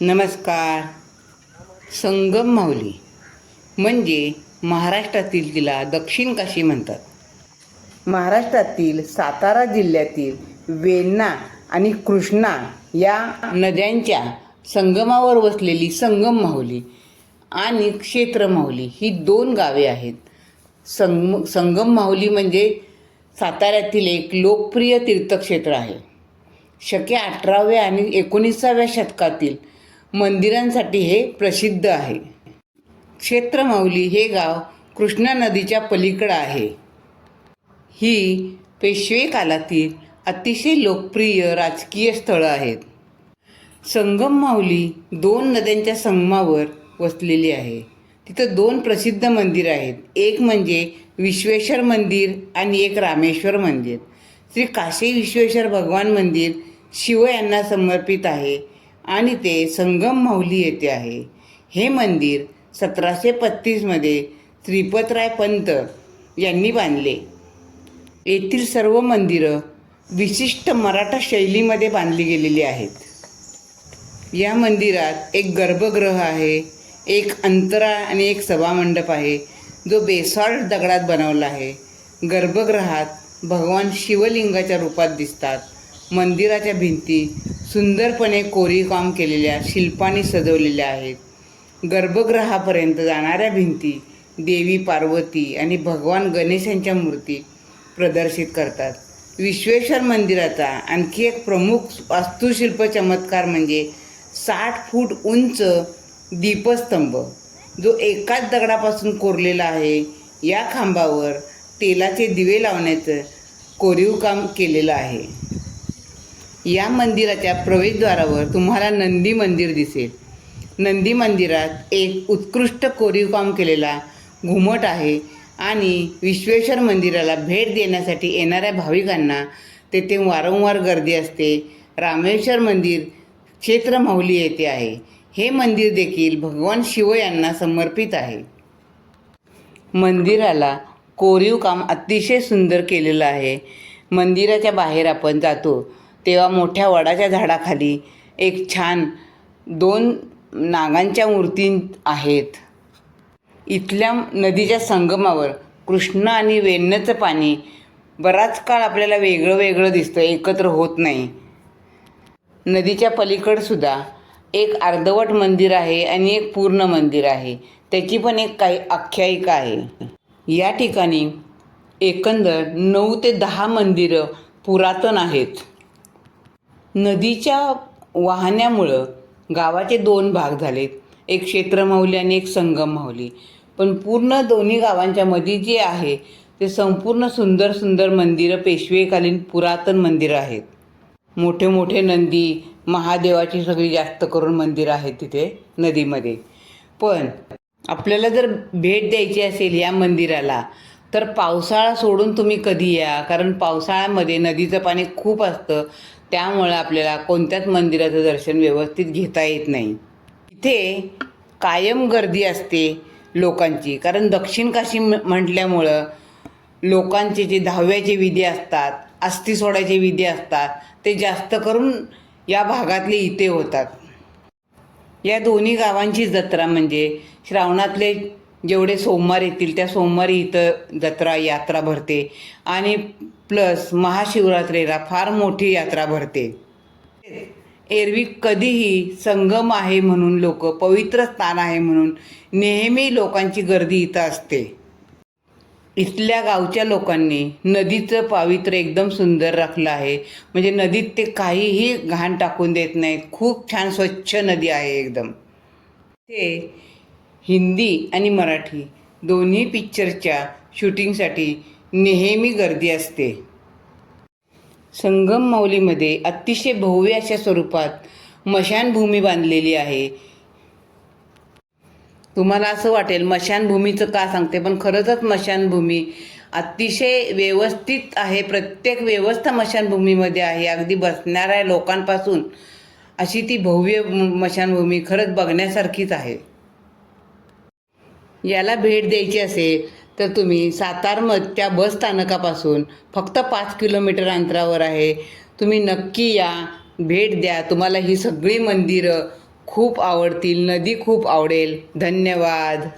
नमस्कार. संगम माऊली म्हणजे महाराष्ट्रातील तिला दक्षिण काशी म्हणतात. महाराष्ट्रातील सातारा जिल्ह्यातील वेण्णा आणि कृष्णा या नद्यांच्या संगमावर वसलेली संगम माऊली आणि क्षेत्र माऊली ही दोन गावे आहेत. संग संगम माऊली म्हणजे साताऱ्यातील एक लोकप्रिय तीर्थक्षेत्र आहे. शके अठराव्या आणि एकोणीसाव्या शतकातील मंदिरांसाठी हे प्रसिद्ध आहे. क्षेत्रमाऊली हे गाव कृष्णा नदीच्या पलीकडं आहे. ही पेशवे कालातील अतिशय लोकप्रिय राजकीय स्थळं आहेत. संगम माऊली दोन नद्यांच्या संगमावर वसलेली आहे. तिथं दोन प्रसिद्ध मंदिर आहेत. एक म्हणजे विश्वेश्वर मंदिर आणि एक रामेश्वर मंदिर. श्री काशी विश्वेश्वर भगवान मंदिर शिव यांना समर्पित आहे. आणि ते संगम माऊली येथे आहे. हे मंदिर सतराशे पस्तीसमध्ये श्रीपतराय पंत यांनी बांधले. येथील सर्व मंदिरं विशिष्ट मराठा शैलीमध्ये बांधली गेलेली आहेत. या मंदिरात एक गर्भगृह आहे एक अंतरा आणि एक सभामंडप आहे जो बेसॉल्ट दगडात बनवला आहे. गर्भगृहात भगवान शिवलिंगाच्या रूपात दिसतात. मंदिराच्या भिंती सुंदरपणे कोरीवकाम केलेल्या शिल्पाने सजवलेल्या आहेत. गर्भगृहापर्यंत जाणाऱ्या भिंती देवी पार्वती आणि भगवान गणेशांच्या मूर्ती प्रदर्शित करतात. विश्वेश्वर मंदिराचा आणखी एक प्रमुख वास्तुशिल्प चमत्कार म्हणजे साठ फूट उंच दीपस्तंभ. जो एकाच दगडापासून कोरलेला आहे. या खांबावर तेलाचे दिवे लावण्याचं कोरीवकाम केलेलं आहे. या मंदिराच्या प्रवेशद्वारावर तुम्हाला नंदी मंदिर दिसेल. नंदी मंदिरात एक उत्कृष्ट कोरीवकाम केलेला घुमट आहे आणि विश्वेश्वर मंदिराला भेट देण्यासाठी येणाऱ्या भाविकांना तेथे वारंवार गर्दी असते. रामेश्वर मंदिर क्षेत्र माऊली येथे आहे. हे मंदिर देखील भगवान शिव यांना समर्पित आहे. मंदिराला कोरीव काम अतिशय सुंदर केलेलं आहे. मंदिराच्या बाहेर आपण जातो. तेव्हा मोठ्या वडाच्या झाडाखाली एक छान दोन नागांच्या मूर्ती आहेत. इथल्या नदीच्या संगमावर कृष्ण आणि वेण्णचं पाणी बराच काळ आपल्याला वेगळं वेगळं दिसतं एकत्र होत नाही. नदीच्या पलीकडसुद्धा एक अर्धवट मंदिर आहे आणि एक पूर्ण मंदिर आहे. त्याची पण एक काही आख्यायिका आहे. या ठिकाणी एकंदर नऊ ते दहा मंदिरं पुरातन आहेत. नदीच्या वाहण्यामुळं गावाचे दोन भाग झालेत. एक क्षेत्रमाहुली आणि एक संगम माऊली. पण पूर्ण दोन्ही गावांच्या मध्ये जे आहे ते संपूर्ण सुंदर सुंदर मंदिरं पेशवेकालीन पुरातन मंदिरं आहेत. मोठे मोठे नंदी महादेवाची सगळी जास्त करून मंदिरं आहेत तिथे नदीमध्ये. पण आपल्याला जर भेट द्यायची असेल या मंदिराला तर पावसाळा सोडून तुम्ही कधी या? कारण पावसाळ्यामध्ये नदीचं पाणी खूप असतं. त्यामुळं आपल्याला कोणत्याच मंदिराचं दर्शन व्यवस्थित घेता येत नाही. इथे कायम गर्दी असते लोकांची. कारण दक्षिण काशी म- म्हटल्यामुळं लोकांचे जे दहाव्याचे विधी असतात अस्थि सोडायचे विधी असतात ते जास्त करून या भागातले इथे होतात. या दोन्ही गावांची जत्रा म्हणजे श्रावणातले जेवढे सोमवार येतील त्या सोमवारी इथं जत्रा यात्रा भरते. आणि प्लस महाशिवरात्रीला फार मोठी यात्रा भरते. एरवी कधीही संगम आहे म्हणून लोक पवित्र स्थान आहे म्हणून नेहमी लोकांची गर्दी इथं असते. इथल्या गावच्या लोकांनी नदीचं पावित्र्य एकदम सुंदर राखलं आहे. म्हणजे नदीत ते काहीही घाण टाकून देत नाहीत. खूप छान स्वच्छ नदी आहे एकदम. ते हिंदी आणि मराठी दोन्ही पिक्चरच्या शूटिंगसाठी नेहमी गर्दी असते. संगम माऊलीमध्ये अतिशय भव्य अशा स्वरूपात मशानभूमी बांधलेली आहे. तुम्हाला असं वाटेल मशानभूमीचं का सांगते पण खरंच मशानभूमी अतिशय व्यवस्थित आहे. प्रत्येक व्यवस्था मशानभूमीमध्ये आहे. अगदी बसणाऱ्या लोकांपासून अशी ती भव्य मशानभूमी खरंच बघण्यासारखीच आहे. याला भेट द्यायची असेल तर तुम्ही सातारमधच्या बस स्थानकापासून फक्त पाच किलोमीटर अंतरावर आहे. तुम्ही नक्की या भेट द्या. तुम्हाला ही सगळी मंदिरं खूप आवडतील नदी खूप आवडेल. धन्यवाद.